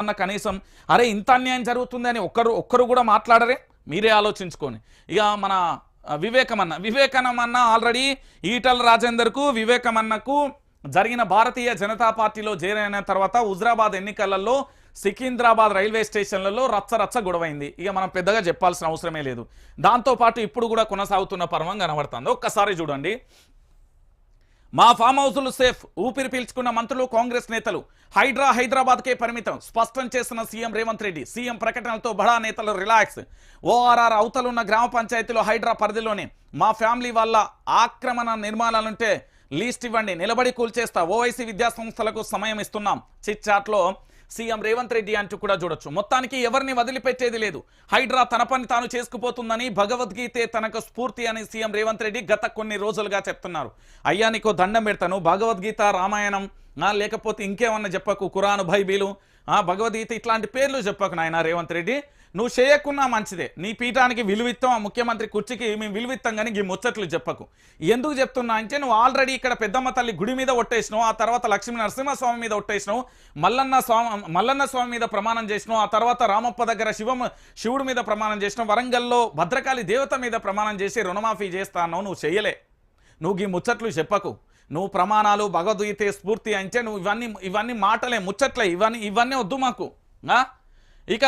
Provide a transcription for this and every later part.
అన్న కనీసం అరే ఇంత అన్యాయం జరుగుతుంది అని ఒక్కరు ఒక్కరు కూడా మాట్లాడరే? మీరే ఆలోచించుకొని ఇక మన వివేకమన్న వివేకమన్న ఆల్రెడీ ఈటల రాజేందర్కు వివేకమన్నకు జరిగిన భారతీయ జనతా పార్టీలో జైలైన తర్వాత హుజరాబాద్ ఎన్నికలలో సికింద్రాబాద్ రైల్వే స్టేషన్లలో రచ్చ రచ్చ గొడవైంది. ఇక మనం పెద్దగా చెప్పాల్సిన అవసరమే లేదు. దాంతోపాటు ఇప్పుడు కూడా కొనసాగుతున్న పర్వం కనబడుతుంది. ఒక్కసారి చూడండి. మా ఫామ్ హౌసులు సేఫ్. ఊపిరి పీల్చుకున్న మంత్రులు కాంగ్రెస్ నేతలు. హైడ్రా హైదరాబాద్కే పరిమితం. స్పష్టం చేసిన సీఎం రేవంత్ రెడ్డి సీఎం ప్రకటనలతో బడా నేతలు రిలాక్స్. ఓఆర్ఆర్ అవతలున్న గ్రామ పంచాయతీలో హైడ్రా పరిధిలోనే. మా ఫ్యామిలీ వల్ల ఆక్రమణ నిర్మాణాలుంటే లీస్ట్ ఇవ్వండి. నిలబడి కూల్చేస్తా. ఓవైసీ విద్యాసంస్థలకు సమయం ఇస్తున్నాం. చిట్ చాట్లో సీఎం రేవంత్ రెడ్డి అంటూ కూడా చూడొచ్చు. మొత్తానికి ఎవరిని వదిలిపెట్టేది లేదు. హైడ్రా తన పని తాను చేసుకుపోతుందని భగవద్గీతే తనకు స్ఫూర్తి అని సీఎం రేవంత్ రెడ్డి గత కొన్ని రోజులుగా చెప్తున్నారు. అయ్యా నీకు దండం పెడతాను. భగవద్గీత రామాయణం లేకపోతే ఇంకేమన్నా చెప్పకు. కురాను బైబిలు భగవద్గీత ఇట్లాంటి పేర్లు చెప్పకు నాయన రేవంత్ రెడ్డి. నువ్వు చేయకున్నా మంచిదే. నీ పీఠానికి విలువిత్తం ఆ ముఖ్యమంత్రి కుర్చీకి మేము విలువిత్తం కానీ ఈ ముచ్చట్లు చెప్పకు. ఎందుకు చెప్తున్నా అంటే నువ్వు ఆల్రెడీ ఇక్కడ పెద్దమ్మ తల్లి గుడి మీద ఒట్టేసినావు ఆ తర్వాత లక్ష్మీ నరసింహస్వామి మీద ఒట్టేసినావు మల్లన్న స్వామి మల్లన్న స్వామి మీద ప్రమాణం చేసినావు ఆ తర్వాత రామప్ప దగ్గర శివం శివుడి మీద ప్రమాణం చేసినావు వరంగల్లో భద్రకాళి దేవత మీద ప్రమాణం చేసి రుణమాఫీ చేస్తా అన్నావు నువ్వు చేయలే నువ్వు ఈ ముచ్చట్లు చెప్పకు. నువ్వు ప్రమాణాలు భగవద్గీత స్ఫూర్తి అంటే నువ్వు ఇవన్నీ ఇవన్నీ మాటలే ముచ్చట్లే ఇవన్నీ ఇవన్నీ వద్దు మాకు ఇక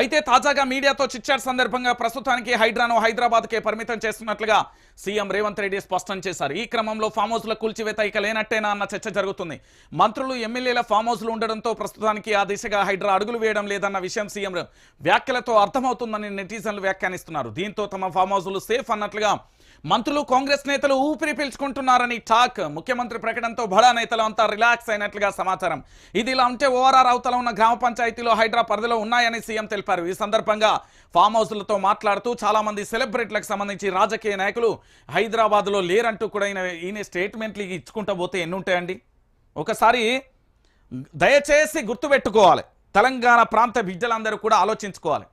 అయితే తాజాగా మీడియాతో చిచ్చాట్ సందర్భంగా ప్రస్తుతానికి హైడ్రాను హైదరాబాద్కే పరిమితం చేస్తున్నట్లుగా సీఎం రేవంత్ రెడ్డి స్పష్టం చేశారు. ఈ క్రమంలో ఫామ్ హౌస్ల కూల్చివేత ఇక లేనట్టేనా అన్న చర్చ జరుగుతుంది. మంత్రులు ఎమ్మెల్యేల ఫామ్ హౌస్లు ఉండడంతో ప్రస్తుతానికి ఆ దిశగా హైడ్రా అడుగులు వేయడం లేదన్న విషయం సీఎం వ్యాఖ్యలతో అర్థమవుతుందని నెటిజన్లు వ్యాఖ్యానిస్తున్నారు. దీంతో తమ ఫామ్ హౌస్లు సేఫ్ అన్నట్లుగా మంత్రులు కాంగ్రెస్ నేతలు ఊపిరి పీల్చుకుంటున్నారని టాక్. ముఖ్యమంత్రి ప్రకటనతో బడా నేతలు అంతా రిలాక్స్ అయినట్లుగా సమాచారం. ఇది ఇలా ఉంటే ఓఆర్ఆర్ అవతల ఉన్న గ్రామ పంచాయతీలో హైడ్రా పరిధిలో ఉన్నాయని సీఎం తెలిపారు. ఈ సందర్భంగా ఫామ్ హౌస్లతో మాట్లాడుతూ చాలా మంది సెలబ్రిటీలకు సంబంధించి రాజకీయ నాయకులు హైదరాబాద్లో లేరంటూ కూడా ఈయన ఈయన స్టేట్మెంట్లు ఇచ్చుకుంటా పోతే ఎన్ని ఉంటాయండి ఒకసారి దయచేసి గుర్తుపెట్టుకోవాలి. తెలంగాణ ప్రాంత బిడ్డలందరూ కూడా ఆలోచించుకోవాలి.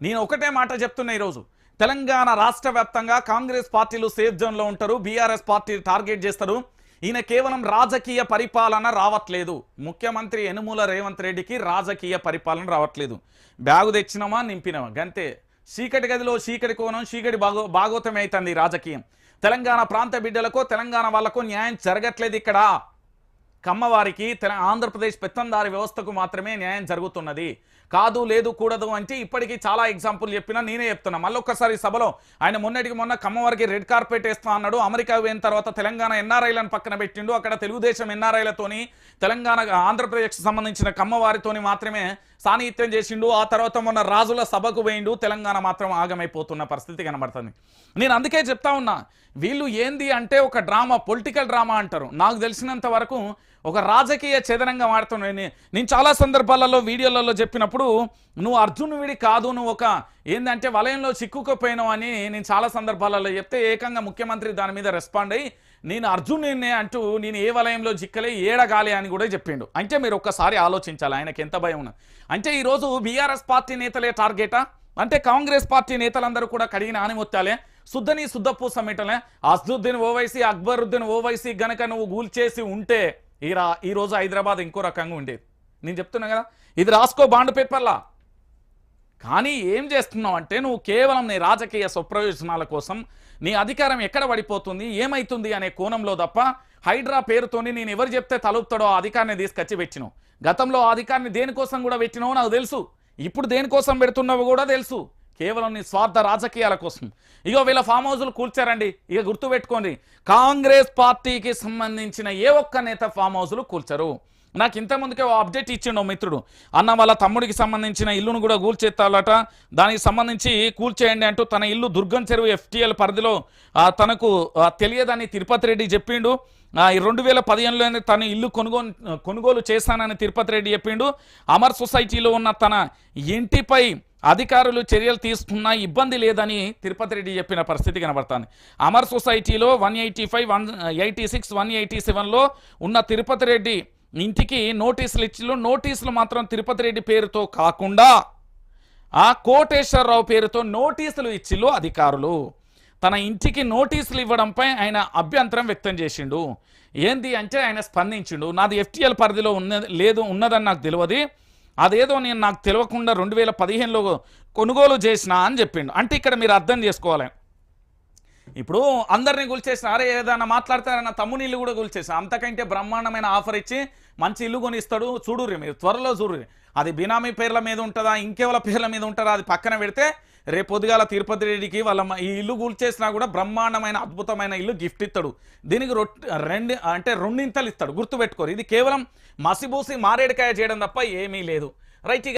నేను ఒకటే మాట చెప్తున్నా ఈరోజు. తెలంగాణ రాష్ట్ర వ్యాప్తంగా కాంగ్రెస్ పార్టీలు సేఫ్ జోన్లో ఉంటారు. బీఆర్ఎస్ పార్టీ టార్గెట్ చేస్తారు. ఈయన కేవలం రాజకీయ పరిపాలన రావట్లేదు. ముఖ్యమంత్రి యనుమూల రేవంత్ రెడ్డికి రాజకీయ పరిపాలన రావట్లేదు. బ్యాగు తెచ్చినామా నింపినామా? గంతే. చీకటి గదిలో చీకటి కోణం చీకటి భాగో భాగోతమే అవుతుంది రాజకీయం. తెలంగాణ ప్రాంత బిడ్డలకు తెలంగాణ వాళ్ళకు న్యాయం జరగట్లేదు ఇక్కడ. కమ్మవారికి తెల ఆంధ్రప్రదేశ్ పెత్తందారి వ్యవస్థకు మాత్రమే న్యాయం జరుగుతున్నది. కాదు లేదు కూడదు అంటే ఇప్పటికీ చాలా ఎగ్జాంపుల్ చెప్పినా నేనే చెప్తున్నా. మళ్ళీ ఒక్కసారి సభలో ఆయన మొన్నటికి మొన్న కమ్మవారికి రెడ్ కార్పెట్ వేస్తా అన్నాడు. అమెరికా పోయిన తర్వాత తెలంగాణ ఎన్ఆర్ఐలను పక్కన పెట్టిండు. అక్కడ తెలుగుదేశం ఎన్ఆర్ఐలతోని తెలంగాణ ఆంధ్రప్రదేశ్కి సంబంధించిన కమ్మవారితోని మాత్రమే సాన్నిహిత్యం చేసిండు. ఆ తర్వాత మొన్న రాజుల సభకు పోయిండు. తెలంగాణ మాత్రం ఆగమైపోతున్న పరిస్థితి కనబడుతుంది. నేను అందుకే చెప్తా ఉన్నా వీళ్ళు ఏంది అంటే ఒక డ్రామా పొలిటికల్ డ్రామా అంటారు. నాకు తెలిసినంత వరకు ఒక రాజకీయ ఛేదనంగా మాడుతున్నాను నేను చాలా సందర్భాలలో వీడియోలలో చెప్పినప్పుడు నువ్వు అర్జునుడి కాదు నువ్వు ఒక ఏంటంటే వలయంలో చిక్కుకుపోయినావు అని నేను చాలా సందర్భాలలో చెప్తే ఏకంగా ముఖ్యమంత్రి దాని మీద రెస్పాండ్ అయ్యి నేను అర్జునుడినే అంటూ నేను ఏ వలయంలో చిక్కలే ఏడగాలి అని కూడా చెప్పిండు. అంటే మీరు ఒక్కసారి ఆలోచించాలి ఆయనకి ఎంత భయం ఉన్నది. అంటే ఈరోజు బీఆర్ఎస్ పార్టీ నేతలే టార్గెటా? అంటే కాంగ్రెస్ పార్టీ నేతలందరూ కూడా కడిగిన ఆనిమొత్తాలే శుద్ధని శుద్ధపూ సమ్మేటలే అసదుద్దీన్ ఓవైసీ అక్బరుద్దీన్ ఓవైసీ గనక నువ్వు గూల్చేసి ఉంటే ఈ రా ఈరోజు హైదరాబాద్ ఇంకో రకంగా ఉండేది. నేను చెప్తున్నా కదా ఇది రాసుకో బాండ్ పేపర్లా? కానీ ఏం చేస్తున్నావు అంటే నువ్వు కేవలం నీ రాజకీయ స్వప్రయోజనాల కోసం నీ అధికారం ఎక్కడ పడిపోతుంది ఏమైతుంది అనే కోణంలో తప్ప హైడ్రా పేరుతోని నేను ఎవరు చెప్తే తలుపుతాడో ఆ అధికారిని తీసుకొచ్చి పెట్టినావు గతంలో ఆ అధికారిని దేనికోసం కూడా పెట్టినావు నాకు తెలుసు. ఇప్పుడు దేనికోసం పెడుతున్నావు కూడా తెలుసు. కేవలం నీ స్వార్థ రాజకీయాల కోసం. ఇగో వీళ్ళ ఫామ్ హౌస్లు కూల్చారండి. ఇక గుర్తుపెట్టుకోండి. కాంగ్రెస్ పార్టీకి సంబంధించిన ఏ ఒక్క నేత ఫామ్ హౌస్లు కూల్చరు. నాకు ఇంతకుముందుకే ఓ అప్డేట్ ఇచ్చిండు ఓ మిత్రుడు. అన్న వాళ్ళ తమ్ముడికి సంబంధించిన ఇల్లును కూడా కూల్చేస్తాలట దానికి సంబంధించి కూల్చేయండి అంటూ తన ఇల్లు దుర్గం చెరువు ఎఫ్టీఎల్ పరిధిలో తనకు తెలియదని తిరుపతి రెడ్డి చెప్పిండు. ఈ రెండు వేల పదిహేనులోనే తన ఇల్లు కొనుగోలు కొనుగోలు చేశానని తిరుపతి రెడ్డి చెప్పిండు. అమర్ సొసైటీలో ఉన్న తన ఇంటిపై అధికారులు చర్యలు తీసుకున్నా ఇబ్బంది లేదని తిరుపతి రెడ్డి చెప్పిన పరిస్థితి కనబడుతుంది. అమర్ సొసైటీలో one eighty five one eighty six one eighty సెవెన్లో ఉన్న తిరుపతి రెడ్డి ఇంటికి నోటీసులు ఇచ్చిలో నోటీసులు మాత్రం తిరుపతి రెడ్డి పేరుతో కాకుండా ఆ కోటేశ్వరరావు పేరుతో నోటీసులు ఇచ్చిల్లు అధికారులు. తన ఇంటికి నోటీసులు ఇవ్వడంపై ఆయన అభ్యంతరం వ్యక్తం చేసిండు. ఏంది అంటే ఆయన స్పందించిండు. నాది ఎఫ్టీఎల్ పరిధిలో ఉన్న లేదు ఉన్నదని నాకు తెలియదు. అదేదో నేను నాకు తెలియకుండా రెండు వేల పదిహేనులో కొనుగోలు చేసిన అని చెప్పిండు. అంటే ఇక్కడ మీరు అర్థం చేసుకోవాలి. ఇప్పుడు అందరినీ గుల్చేసిన అరే ఏదైనా మాట్లాడతారన్న తమ్ముని ఇల్లు కూడా గుల్చేసిన అంతకంటే బ్రహ్మాండమైన ఆఫర్ ఇచ్చి మంచి ఇల్లు కొనిస్తాడు. చూడుర్రి మీరు త్వరలో చూడుర్రి. అది బినామీ పేర్ల మీద ఉంటుందా? ఇంకెవల పేర్ల మీద ఉంటుందా? అది పక్కన పెడితే రేపొద్దుగాల పొద్దుగాల తిరుపతి రెడ్డికి వాళ్ళ ఈ ఇల్లు కూల్చేసినా కూడా బ్రహ్మాండమైన అద్భుతమైన ఇల్లు గిఫ్ట్ ఇస్తాడు. దీనికి రెండు అంటే రెండింతలు ఇస్తాడు. గుర్తుపెట్టుకోరు. ఇది కేవలం మసిబూసి మారేడుకాయ చేయడం తప్ప ఏమీ లేదు. రైట్